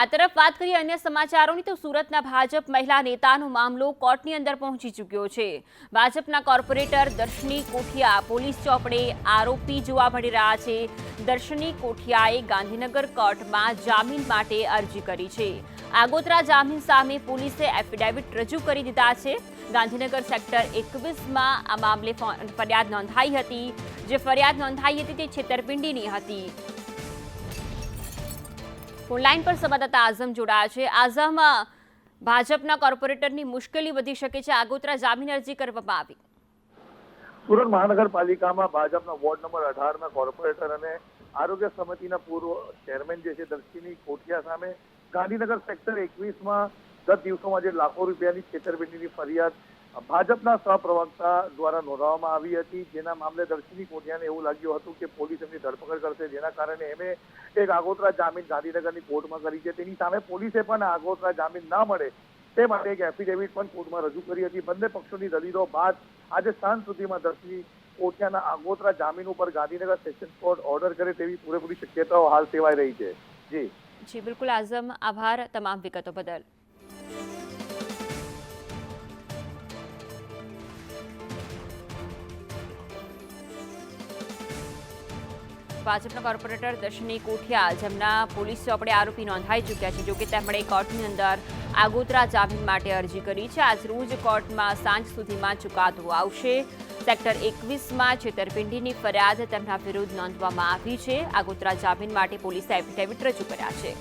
આ તરફ વાત કરીએ અન્ય સમાચારોની તો સુરતના ભાજપ મહિલા નેતાનો મામલો કોર્ટની અંદર પહોંચી ચૂક્યો છે. ભાજપના કોર્પોરેટર દર્શની કોઠિયા પોલીસ ચોપડે આરોપી જોવા મળી રહ્યા છે. દર્શની કોઠિયાએ ગાંધીનગર કોર્ટમાં જામીન માટે અરજી કરી છે. આગોતરા જામીન સામે પોલીસે એફિડેવિટ રજૂ કરી દીધા છે. ગાંધીનગર સેક્ટર એકવીસમાં આ મામલે ફરિયાદ નોંધાઈ હતી. જે ફરિયાદ નોંધાઈ હતી તે છેતરપિંડીની હતી. ફોનલાઈન પર સંવાદદાતા આઝમ જોડાયા છે. આઝમ ભાજપના કોર્પોરેટરની મુશ્કેલી વધી શકે છે. આગોતરા જામીન અરજી કરવામાં આવી. સુરત મહાનગરપાલિકામાં ભાજપના વોર્ડ નંબર અઢારના કોર્પોરેટર અને આરોગ્ય સમિતિના પૂર્વ ચેરમેન જે છે દર્શિની કોઠિયા સામે ગાંધીનગર સેક્ટર એકવીસમાં ગત દિવસોમાં જે લાખો રૂપિયાની છેતરપિંડીની ફરિયાદ ભાજપના સહપ્રવક્તા દ્વારા નોંધવામાં આવી હતી. જેના મામલે કોઠિયાને એવું લાગ્યું હતું કે પોલીસ એમની ધરપકડ કરશે. જેના કારણે એમણે એક આગોતરા જામીન ગાંધીનગરની કોર્ટમાં કરી છે. તેની સામે પોલીસે પણ આગોતરા જામીન ના મળે તે માટે એક એફિડેવિટ પણ કોર્ટમાં રજૂ કરી હતી. બંને પક્ષોની દલીલો બાદ આજે સાંજ સુધીમાં દર્શની કોઠિયાના આગોતરા જામીન ઉપર ગાંધીનગર સેશન કોર્ટ ઓર્ડર કરે તેવી પૂરેપૂરી શક્યતાઓ હાલ સેવાઈ રહી છે. જી. જી, બિલકુલ. આઝમ, આભાર તમામ વિગતો બદલ. ભાજપના કોર્પોરેટર દર્શની કોઠિયા જેમના પોલીસ ચોપડે આરોપી નોંધાઈ ચૂક્યા છે. જોકે તેમણે કોર્ટની અંદર આગોતરા જામીન માટે અરજી કરી છે. આજ રોજ કોર્ટમાં સાંજ સુધીમાં ચુકાદો આવશે. સેક્ટર એકવીસમાં છેતરપિંડીની ફરિયાદ તેમના વિરુદ્ધ નોંધવામાં આવી છે. આગોતરા જામીન માટે પોલીસે એફિડેવિટ રજૂ કર્યા છે.